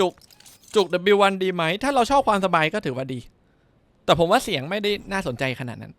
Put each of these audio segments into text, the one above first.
จุกจุก W1 ดีไหม ถ้าเราชอบความสบายก็ถือว่าดี แต่ผมว่าเสียงไม่ได้น่าสนใจขนาดนั้น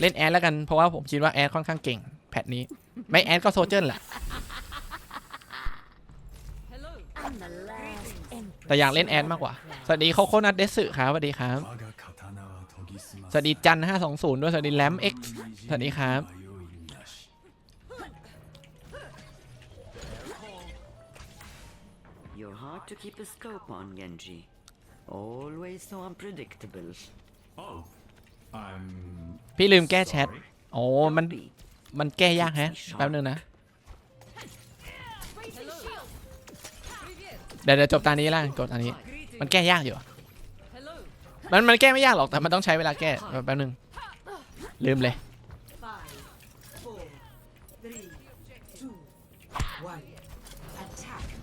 เล่นแอดแล้วกัน เพราะว่าผมคิดว่าแอดค่อนข้างเก่ง แพทนี้ ไม่แอดก็โซเจอร์แหละแต่อยากเล่นแอดมากกว่า สวัสดีโคโค่นัทเดสึครับสวัสดีครับ สวัสดีจันห้าสองศูนย์ด้วย สวัสดีแลมเอ็กซ์สวัสดีครับ to keep a scope on, Genji. Always so unpredictable. Oh I'm พี่ลืมแก้แชท โอ้ มัน Be. มันแก้ยากแฮะ แป๊บนึงนะ เดี๋ยวเดี๋ยวจบตานี้แล้วกดตานี้ มันแก้ยากอยู่ มัน มันแก้ไม่ยากหรอก แต่มันต้องใช้เวลาแก้ แป๊บนึง ลืมเลย Five, four, three, two, one. Attack.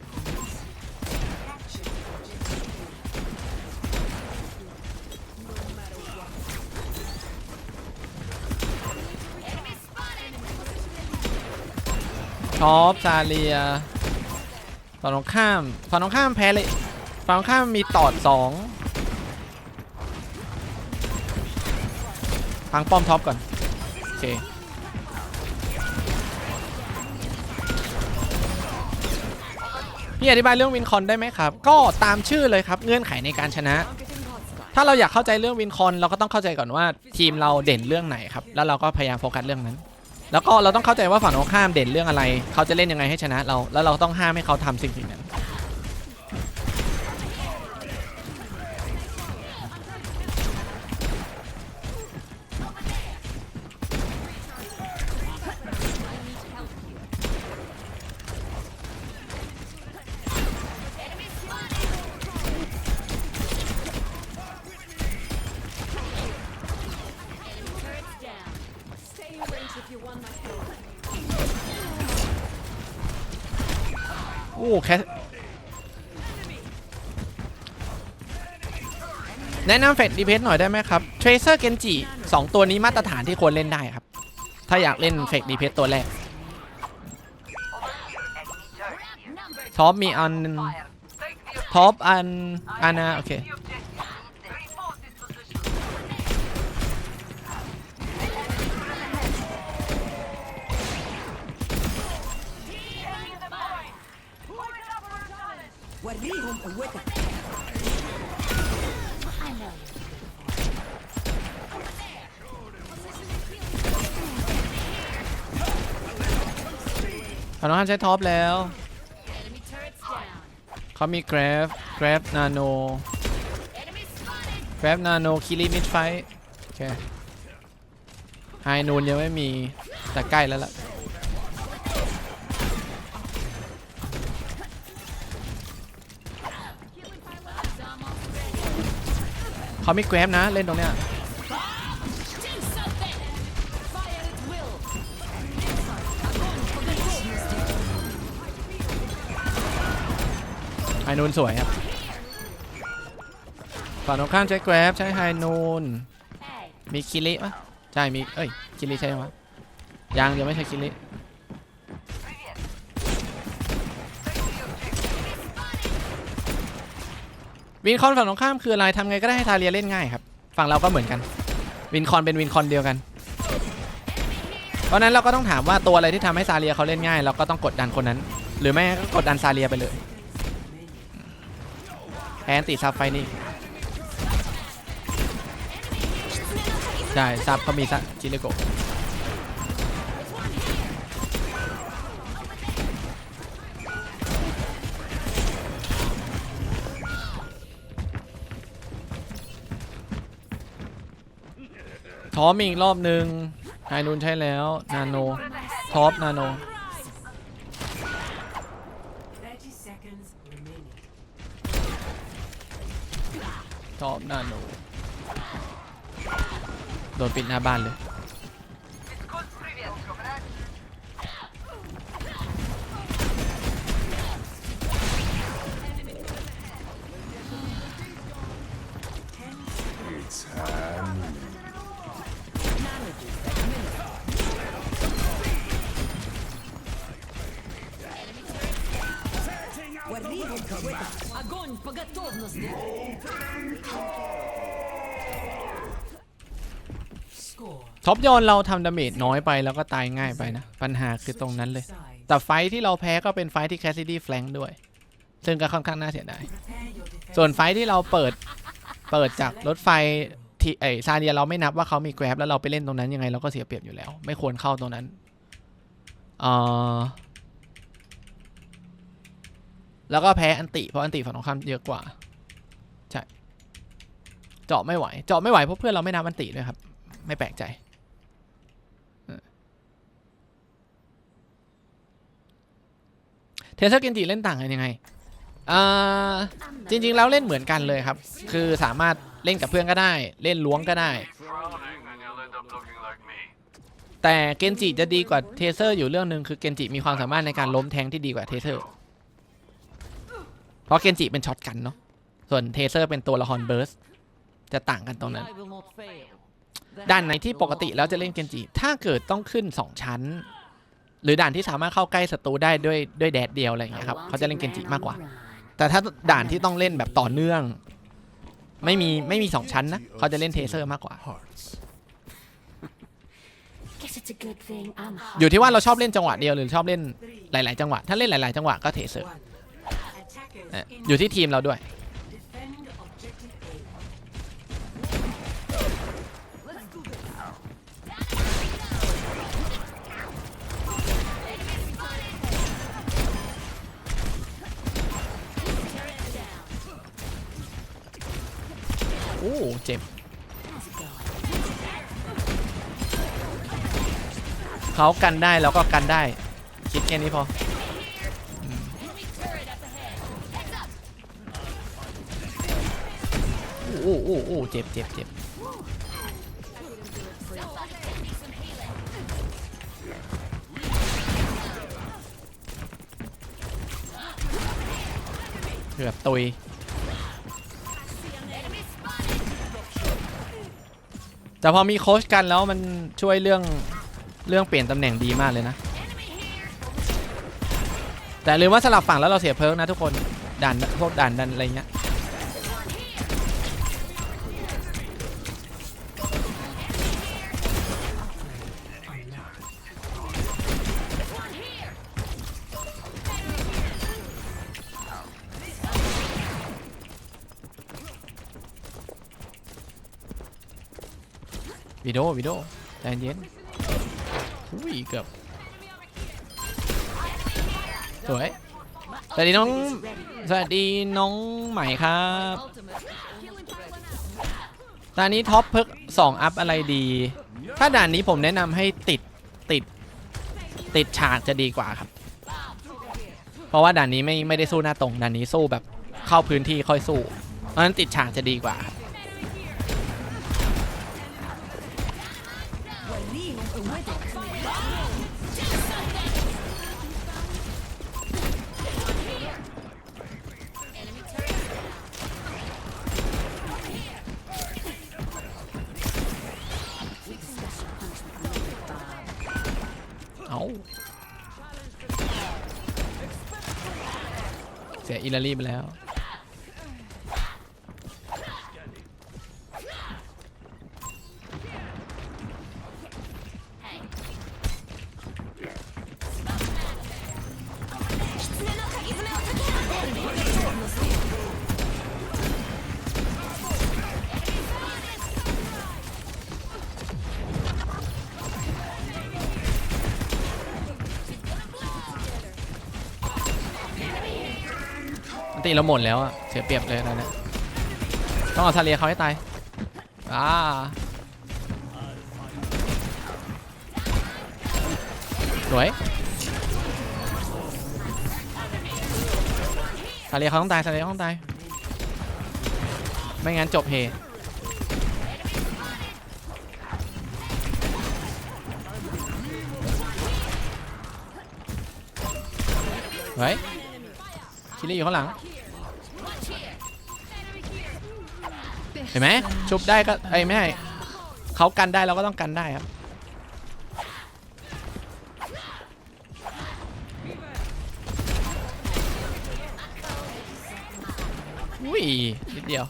ท็อปซาเลียฝั่งตรงข้ามฝั่งตรงข้ามแพ้เลยฝั่งตรงข้ามมีตอดสองพังป้อมท็อปก่อน โอเคพี่อธิบายเรื่องวินคอนได้ไหมครับ ก็ตามชื่อเลยครับเงื่อนไขในการชนะ ถ้าเราอยากเข้าใจเรื่องวินคอนเราก็ต้องเข้าใจก่อนว่าทีมเราเด่นเรื่องไหนครับ แล้วเราก็พยายามโฟกัสเรื่องนั้น แล้วก็เราต้องเข้าใจว่าฝั่งตรงข้ามเด่นเรื่องอะไร เขาจะเล่นยังไงให้ชนะเรา แล้วเราต้องห้ามให้เขาทำสิ่งสิ่งนั้น อ้แคแนะนำเฟดดีเพสหน่อยได้ไหมครับเทรเซอร์เกนจิสองตัวนี้มาตรฐานที่ควรเล่นได้ครับ ถ้าอยากเล่นเฟดดีเพสตัวแรกท็อปมีอันท็อปอันอันนะโอเค เอาน้องใช้ท็อปแล้ว เขามีแกรฟแกรฟนาโนแกรฟนาโนคิริมิดไฟโอเคไฮนูนยังไม่มีแต่ใกล้แล้วล่ะ เขามีแกรฟนะ เล่นตรงเนี้ยไฮนูนสวยครับฝั่งตรงข้ามใช้แกรฟใช้ไฮนูนมีคิริปะใช่มีเอ้ยคิริใช่ไหมยังยังไม่ใช่คิริ วินคอนฝั่งตรงข้ามคืออะไรทำไงก็ได้ให้ทาเรียเล่นง่ายครับ ฝั่งเราก็เหมือนกัน วินคอนเป็นวินคอนเดียวกัน เพราะนั้นเราก็ต้องถามว่าตัวอะไรที่ทำให้ซาเลียเขาเล่นง่าย เราก็ต้องกดดันคนนั้น หรือไม่ก็กดดันซาเลียไปเลยแพ้ติซับไฟนี่ใช่ซับเขามีซับจิเลโก ท็อปมีอีกรอบหนึ่งไฮนูนใช้แล้วนาโนท็อปนาโนท็อปนาโนโดนปิดหน้าบ้านเลย ท็อปโยนเราทำดาเมจน้อยไปแล้วก็ตายง่ายไปนะ ปัญหาคือตรงนั้นเลย แต่ไฟที่เราแพ้ก็เป็นไฟที่แคสซิดี้แฟลงด้วย ซึ่งก็ค่อนข้างน่าเสียดาย ส่วนไฟที่เราเปิดเปิดจากรถไฟที่ไอซาเดียเราไม่นับว่าเขามีแกร็บแล้วเราไปเล่นตรงนั้นยังไงเราก็เสียเปรียบอยู่แล้ว ไม่ควรเข้าตรงนั้นเอ่อแล้วก็แพ้อันติเพราะอันติฝั่งตรงข้ามเยอะกว่าใช่เจาะไม่ไหวเจาะไม่ไหวเพราะเพื่อนเราไม่นับอันติด้วยครับ ไม่แปลกใจเออ เทเซอร์เกนจิเล่นต่างกันยังไงอ่าจริง ๆ แล้วเล่นเหมือนกันเลยครับ คือสามารถเล่นกับเพื่อนก็ได้ เล่นล้วงก็ได้ แต่เกนจิจะดีกว่าเทเซอร์อยู่เรื่องหนึ่งคือเกนจิมีความสามารถในการล้มแทงที่ดีกว่าเทเซอร์ เพราะเกนจิเป็นช็อตกันเนาะ ส่วนเทเซอร์เป็นตัวละครเบิร์สจะต่างกันตรงนั้นด่านไหนที่ปกติแล้วจะเล่นเกนจิ ถ้าเกิดต้องขึ้น 2 ชั้น หรือด่านที่สามารถเข้าใกล้ศัตรูได้ด้วยด้วยแดดเดียวอะไรอย่างเงี้ยครับเขาจะเล่นเกนจิมากกว่า แต่ถ้าด่านที่ต้องเล่นแบบต่อเนื่อง ไม่มีไม่มีสองชั้นนะเขาจะเล่นเทเซอร์มากกว่า Hearts. Guess it's a good thing I'm อยู่ที่ว่าเราชอบเล่นจังหวะเดียวหรือชอบเล่นหลาย ๆ จังหวะ ถ้าเล่นหลาย ๆ จังหวะก็เทเซอร์ One. Attackers เอ่อ in อยู่ที่ทีมเราด้วย เขากันได้เราก็กันได้ คิดแค่นี้พอ โอ้โอ้โอ้เจ็บเจ็บเจ็บเกือบตุยแต่พอมีโค้ชกันแล้วมันช่วยเรื่อง เรื่องเปลี่ยนตำแหน่งดีมากเลยนะ แต่ลืมว่าสลับฝั่งแล้วเราเสียเพิร์กนะทุกคนด่านพวกด่านดันอะไรเงี้ยวิดีโอวิดีโอใจเย็น อุ้ยเกือบสวยสวัสดีน้องสวัสดีน้องใหม่ครับตอนนี้ท็อปเพิกสองอัพอะไรดี ถ้าด่านนี้ผมแนะนำให้ติดติดติดฉากจะดีกว่าครับ เพราะว่าด่านนี้ไม่ไม่ได้สู้หน้าตรงด่านนี้สู้แบบเข้าพื้นที่ค่อยสู้เพราะฉะนั้นติดฉากจะดีกว่าครับ อิลารีไปแล้ว ตีเราหมดแล้วอะเสียเปรียบเลยตอนเนี้ยต้องเอาซาเลเขาให้ตายอ่าสวยซาเลเขาต้องตายซาเลเขาต้องตาย ไม่งั้นจบเฮเฮ้ยคิริอยู่ข้างหลัง ห็นไหมชุบได้ก็ไอ้ไม่ใช่เขากันได้เราก็ต้องกันได้ครับอุ้ยนิดเดียว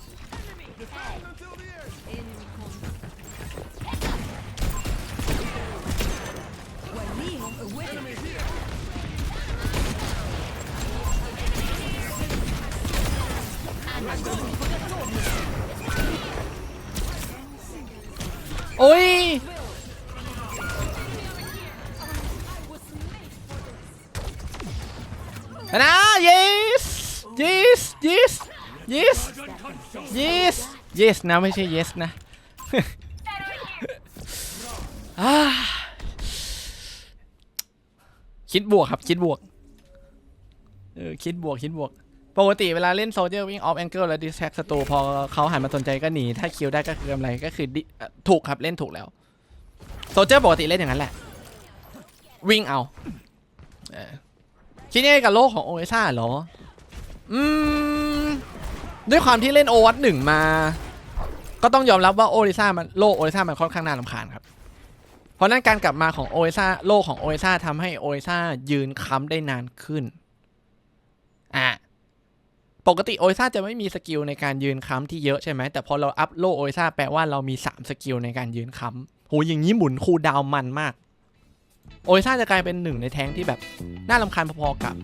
โอ้ยนะ yes yes yes yes yes yes นะไม่ใช่ yes นะอ่าคิดบวกครับ คิดบวก เออ คิดบวก คิดบวก ปกติเวลาเล่นโซเ i อร์วิ่งออฟแองเกิลแล้วดิสแท็กสตูพอเขาหันมาสนใจก็หนี ถ้าคิวได้ก็คือกำไรก็คือถูกครับเล่นถูกแล้วโซเ i อร์ปกติเล่นอย่างนั้นแหละ วิ่งเอาคิดยังไงกับโลกของโอเอซ่าเหรอ อืม ด้วยความที่เล่นโอวัตหนึ่งมา ก็ต้องยอมรับว่าโอเอซ่ามันโลกโอเอซ่ามันค่อนข้างน่ารำคาญครับ เพราะนั้นการกลับมาของโอเอซ่าโลกของโอเอซ่าทำให้โอเอซ่ายืนค้ำได้นานขึ้น อะ ปกติโอซ่าจะไม่มีสกิลในการยืนค้ำที่เยอะใช่ไหมแต่พอเราอัพโลโอซ่าแปลว่าเรามี 3 สกิลในการยืนค้ำโหอย่างนี้หมุนคูดาวมันมาก โอซ่าจะกลายเป็นหนึ่งในแท้งที่แบบน่าลำคาญพอๆกับ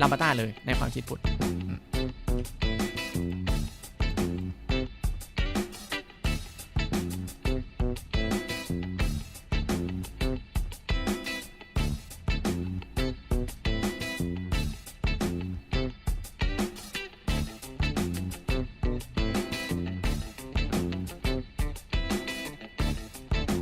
ลามาต้าเลยในความคิดพุทธ